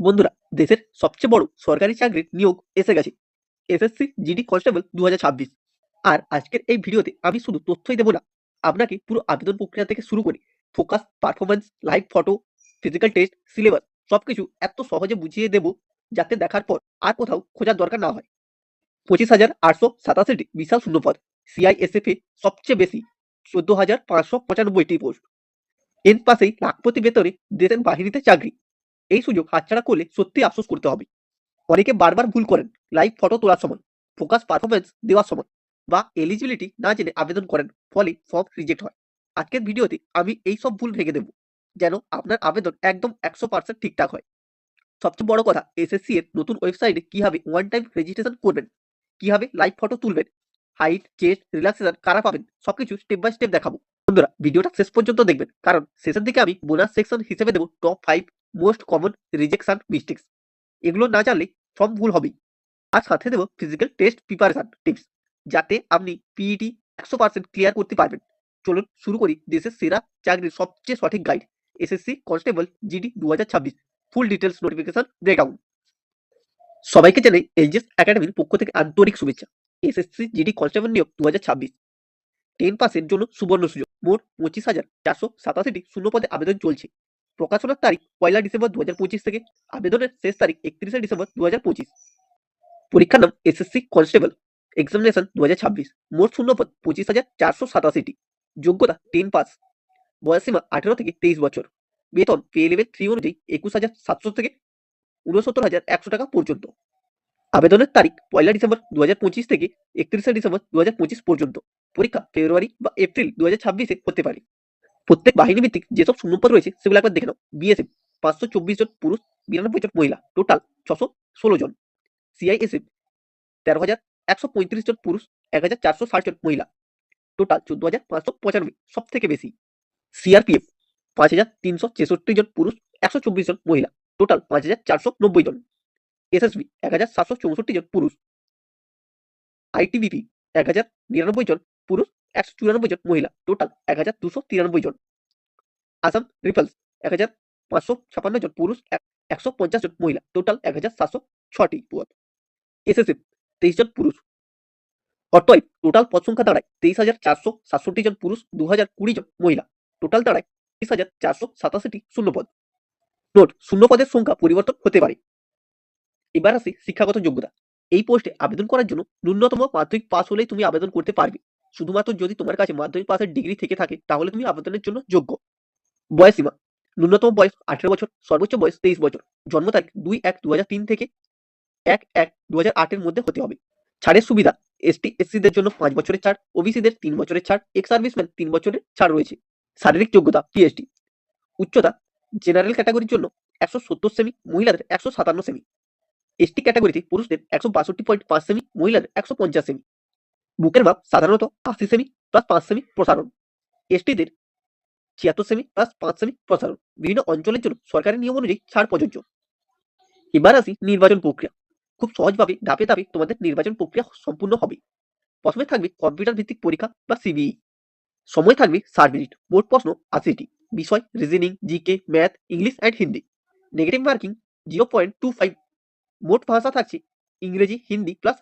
বন্ধুরা, দেশের সবচেয়ে বড় সরকারি চাকরির নিয়োগ এসে গেছে। এসএসসি জিডি কনস্টেবল দু হাজার ছাব্বিশ। আর আজকের এই ভিডিওতে আমি শুধু তথ্যই দেবো না, আপনাকে পুরো আবেদন প্রক্রিয়া থেকে শুরু করে focus performance live photo physical test syllabus সবকিছু এত সহজে বুঝিয়ে দেব যাতে দেখার পর আর কোথাও খোঁজার দরকার না হয়। পঁচিশ হাজার আটশো সাতাশিটি বিশাল শূন্যপদ সিআইএসএফ এ সবচেয়ে বেশি, চোদ্দ হাজার পাঁচশো পঁচানব্বইটি পোস্ট। এর পাশেই লাখপতি বেতনে দেশের বাহিনীতে চাকরি। এই সুযোগ হাতছাড়া করলে সত্যি আফসোস করতে হবে। অনেকে বারবার ভুল করেন লাইভ ফটো তোলার সময় ফোকাস পারফরমেন্স দেওয়ার সময়, বা এলিজিবিলিটি না জেনে আবেদন করেন, ফলে ফর্ম রিজেক্ট হয়। আজকের ভিডিওতে আমি এই সব ভুল ভেঙে দেব, যেন আপনার আবেদন একদম একশো পার্সেন্ট ঠিকঠাক হয়। সবচেয়ে বড় কথা এসএসসি এর নতুন ওয়েবসাইটে কীভাবে ওয়ান টাইম রেজিস্ট্রেশন করবেন, কীভাবে লাইভ ফটো তুলবেন হাইট চেস্ট রিল্যাক্সেশন কারা পাবেন, সবকিছু স্টেপ বাই স্টেপ দেখাবো। বন্ধুরা, ভিডিওটা শেষ পর্যন্ত দেখবেন, কারণ শেষের দিকে আমি বোনাস সেকশন হিসেবে দেবো top five most common rejection mistakes এগুলো না জানলে ফর্ম ভুল হবেই। আর সাথে দেবো ফিজিক্যাল টেস্ট প্রিপারেশন টিপস যাতে আপনি পিইটি একশো পার্সেন্ট ক্লিয়ার করতে পারবেন। চলুন শুরু করি দেশের সেরা চাকরির সবচেয়ে সঠিক গাইড এসএসসি কনস্টেবল জিডি দু ফুল ডিটেলস নোটিফিকেশন ব্রেকআউট সবাইকে জানাই এলজিএস একাডেমির পক্ষ থেকে আন্তরিক শুভেচ্ছা। এসএসসি জিডি কনস্টেবল নিয়োগ দু হাজার ছাব্বিশ। টেন পাসের জন্য সুবর্ণ সুযোগ। মোট পঁচিশ হাজার চারশো সাতাশিটি শূন্য পদে আবেদন চলছে। প্রকাশনার তারিখ পয়লা ডিসেম্বর দুহাজার পঁচিশ থেকে। আবেদনের শেষ তারিখ একত্রিশে ডিসেম্বর দু পরীক্ষার নাম এসএসসি কনস্টেবল। এক্সামিনেশন দুহাজার ছাব্বিশ। মোট শূন্যপদ পঁচিশ হাজার চারশো সাতাশিটি। যোগ্যতা টেন পাস। বয়সীমা আঠেরো থেকে তেইশ বছর। বেতন পে লেভেল থ্রি অনুযায়ী একুশ হাজার সাতশো থেকে উনসত্তর হাজার একশো টাকা পর্যন্ত। আবেদনের তারিখ পয়লা ডিসেম্বর দু হাজার পঁচিশ থেকে একত্রিশে ডিসেম্বর দু হাজার পঁচিশ পর্যন্ত। পরীক্ষা ফেব্রুয়ারি বা এপ্রিল দু হাজার হতে পারে। প্রত্যেক বাহিনী ভিত্তিক যেসব শূন্যপদ রয়েছে, সেগুলো একবার দেখে নাও। বিএসএফ পাঁচশো চব্বিশ জন পুরুষ, বিরানব্বই জন মহিলা। টোটাল ছশো ষোলো জন। সিআইএসএফ তেরো হাজার একশো পঁয়ত্রিশ জন পুরুষ, এক হাজার চারশো ষাট জন মহিলা। টোটাল চোদ্দ হাজার পাঁচশো পঁচানব্বই সব থেকে বেশি। সিআরপিএফ পাঁচ হাজার তিনশো ছেষট্টি জন পুরুষ, একশো চব্বিশ জন মহিলা। টোটাল পাঁচ হাজার চারশো নব্বই জন। এসএসবি এক হাজার সাতশো চৌষট্টি জন পুরুষ। আইটিবিপি এক হাজার নিরানব্বই জন পুরুষ একশো চুরানব্বই জন মহিলা। টোটাল এক হাজার দুশো তিরানব্বই জন। আসাম রিপালস এক হাজার পাঁচশো ছাপান্ন জন পুরুষ একশো পঞ্চাশ জন মহিলা। টোটাল এক হাজার সাতশো ছটি পদ এসএসএফ তেইশ জন পুরুষ। অতএব টোটাল পদ সংখ্যা দাঁড়ায় তেইশ হাজার চারশো সাতষট্টি জন পুরুষ দু হাজার কুড়ি জন মহিলা। টোটাল দাঁড়ায় তেইশ হাজার চারশো সাতাশিটি শূন্যপদ। নোট শূন্যপদের সংখ্যা পরিবর্তন হতে পারে। এবার আসি শিক্ষাগত যোগ্যতা। এই পোস্টে আবেদন করার জন্য ন্যূনতম মাধ্যমিক পাস হলেই তুমি আবেদন করতে পারবে। শুধুমাত্র যদি তোমার কাছে মাধ্যমিক পাসের ডিগ্রি থেকে থাকে, তাহলে তুমি আবেদনের জন্য যোগ্য। বয়সীমা ন্যূনতম বয়স আঠেরো বছর, সর্বোচ্চ বয়স তেইশ বছর। জন্ম তারিখ দুই এক দু তিন থেকে এক এক দু আটের মধ্যে হতে হবে। ছাড়ের সুবিধা এসটি এসসিদের জন্য পাঁচ বছরের ছাড় ওবিসিদের তিন বছরের ছাড় এক্স সার্ভিসম্যান তিন বছরের ছাড় রয়েছে। শারীরিক যোগ্যতা পিএইচডি উচ্চতা জেনারেল ক্যাটাগরির জন্য একশো সত্তর সেমি মহিলাদের একশো সাতান্ন সেমি এসটি ক্যাটাগরিতে পুরুষদের একশো বাষট্টি পয়েন্ট পাঁচ সেমি মহিলাদের একশো পঞ্চাশ সেমি বুকের মাপ সাধারণত আশি সেমি প্লাস পাঁচ সেমি প্রসারণ। এসটিদের ছিয়াত্তর সেমি প্লাস পাঁচ সেমি প্রসারণ। বিভিন্ন অঞ্চলের জন্য সরকারি নিয়ম অনুযায়ী ছাড় প্রযোজ্য। এবার আসি নির্বাচন প্রক্রিয়া। খুব সহজভাবে ধাপে ধাপে তোমাদের নির্বাচন প্রক্রিয়া সম্পূর্ণ হবে। প্রথমে থাকবে কম্পিউটার ভিত্তিক পরীক্ষা বা সিবিই সময় থাকবে ষাট মিনিট। মোট প্রশ্ন আশিটি। বিষয় reasoning GK math English and Hindi negative marking zero point two five মোট ভাষা থাকছে ইংরেজি, হিন্দি প্লাস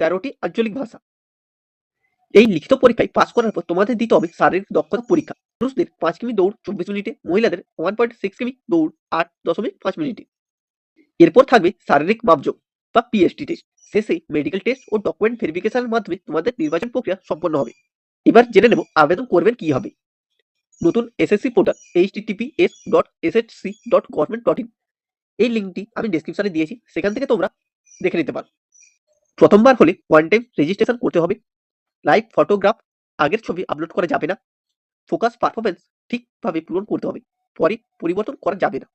তেরোটি আঞ্চলিক ভাষা। এই লিখিত পরীক্ষায় পাস করার পর তোমাদের দিতে হবে শারীরিক দক্ষতা পরীক্ষা। পুরুষদের পাঁচ কিমি দৌড়, চব্বিশ মিনিটে। মহিলাদের ওয়ান পয়েন্ট সিক্স কিমি দৌড়, আট দশমিক পাঁচ মিনিটে। এরপর থাকবে শারীরিক মাপযোগ বা পিএসটি টেস্ট শেষে মেডিকেল টেস্ট ও ডকুমেন্ট ভেরিফিকেশনের মাধ্যমে তোমাদের নির্বাচন প্রক্রিয়া সম্পন্ন হবে। এবার জেনে নেব আবেদন করবেন কি হবে। নতুন SSC portal H TTPS dot SSC dot government dot in এই লিঙ্কটি আমি ডেসক্রিপশনে দিয়েছি, সেখান থেকে তোমরা দেখে নিতে পারো। প্রথমবার হলে ওয়ান টাইম রেজিস্ট্রেশন করতে হবে। লাইভ ফটোগ্রাফ আগের ছবি আপলোড করা যাবে না। ফোকাস পারফরমেন্স ঠিকভাবে পূরণ করতে হবে। পরে পরিবর্তন করা যাবে না।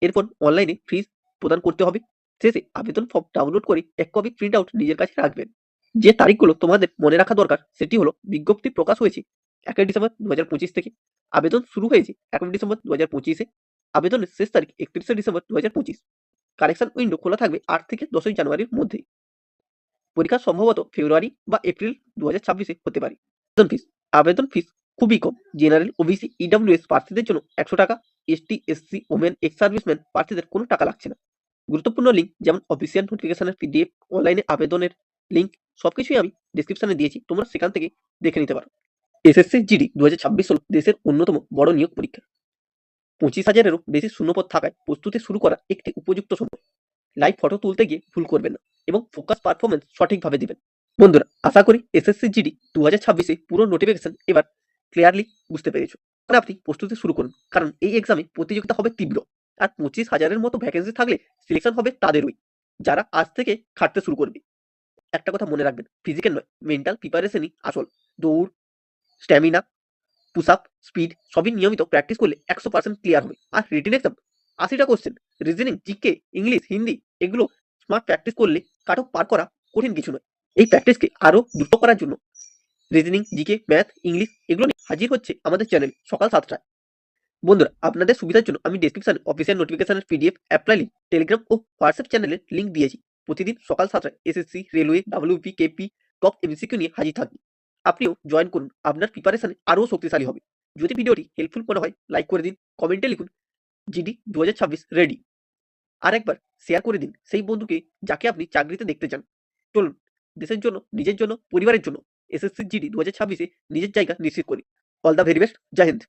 এরপর অনলাইনে ফিজ প্রদান করতে হবে। শেষে আবেদন ফর্ম ডাউনলোড করে এক কপি প্রিন্ট আউট নিজের কাছে রাখবেন। যে তারিখগুলো তোমাদের মনে রাখা দরকার, সেটি হলো বিজ্ঞপ্তি প্রকাশ হয়েছে একই ডিসেম্বর দু হাজার পঁচিশ থেকে। আবেদন শুরু হয়েছে একই ডিসেম্বর দু হাজার পঁচিশে। আবেদনের শেষ তারিখ একত্রিশে ডিসেম্বর দু হাজার পঁচিশ। কালেকশন উইন্ডো খোলা থাকবে আট থেকে দশই জানুয়ারির মধ্যে। পরীক্ষা সম্ভবত ফেব্রুয়ারি বা এপ্রিল দু হাজার ছাব্বিশে হতে পারে। আবেদন ফিস আবেদন ফিস খুবই কম। জেনারেল ওবিসি ইডাব্লিউএস প্রার্থীদের জন্য একশো টাকা ST SC women ex serviceman প্রার্থীদের কোনো টাকা লাগছে না। গুরুত্বপূর্ণ লিঙ্ক যেমন অফিসিয়াল নোটিফিকেশনের পিডিএফ অনলাইনে আবেদনের লিঙ্ক সবকিছুই আমি ডেসক্রিপশনে দিয়েছি, তোমরা সেখান থেকে দেখে নিতে পারো। এসএসসি জিডি দু হাজার ছাব্বিশ হল দেশের অন্যতম বড় নিয়োগ পরীক্ষা। পঁচিশ হাজারেরও বেশি শূন্যপদ থাকায় প্রস্তুতি শুরু করা একটি উপযুক্ত সময়। লাইভ ফটো তুলতে গিয়ে ভুল করবেন না এবং ফোকাস পারফরমেন্স সঠিকভাবে দিবেন। বন্ধুরা, আশা করি এসএসসি জিডি দু হাজার ছাব্বিশে পুরো নোটিফিকেশন এবার ক্লিয়ারলি বুঝতে পেরেছ। মানে আপনি প্রস্তুতি শুরু করুন, কারণ এই এক্সামে প্রতিযোগিতা হবে তীব্র আর পঁচিশ হাজারের মতো ভ্যাকেন্সি থাকলে সিলেকশন হবে তাদেরই, যারা আজ থেকে খাটতে শুরু করবে। একটা কথা মনে রাখবেন ফিজিক্যাল নয় মেন্টাল প্রিপারেশনই আসল। দৌড় স্ট্যামিনা পুশ আপ স্পিড সবই নিয়মিত প্র্যাকটিস করলে একশো পার্সেন্ট ক্লিয়ার হবে। আর রিটেন এক্সাম আশিটা question reasoning GK, English, Hindi, এগুলো স্মার্ট প্র্যাকটিস করলে কাট অফ পার করা কঠিন কিছু নয়। এই প্র্যাকটিসকে আরও দ্রুত করার জন্য রিজনিং জিকে ম্যাথ ইংলিশ এগুলো নিয়ে হাজির হচ্ছে আমাদের চ্যানেল সকাল সাতটায়। বন্ধুরা, আপনাদের সুবিধার জন্য আমি ডেসক্রিপশনে অফিসিয়াল নোটিফিকেশনের পিডিএফ অ্যাপ্লাই লিঙ্ক টেলিগ্রাম ও হোয়াটসঅ্যাপ চ্যানেলের লিঙ্ক দিয়েছি। প্রতিদিন সকাল সাতটায় SSC railway WP KP top MCQ নিয়ে হাজির থাকবে আপনিও জয়েন করুন, আপনার প্রিপারেশনে আরও শক্তিশালী হবে। যদি ভিডিওটি হেল্পফুল মনে হয় লাইক করে দিন কমেন্টে লিখুন জিডি দু রেডি। আর একবার শেয়ার করে দিন সেই বন্ধুকে যাকে আপনি চাকরিতে দেখতে চান। চলুন, দেশের জন্য, নিজের জন্য, পরিবারের জন্য এসএসসি জিডি দু হাজার ছাব্বিশে নিজের জায়গা নিশ্চিত করি। All the very best, Joy Hind.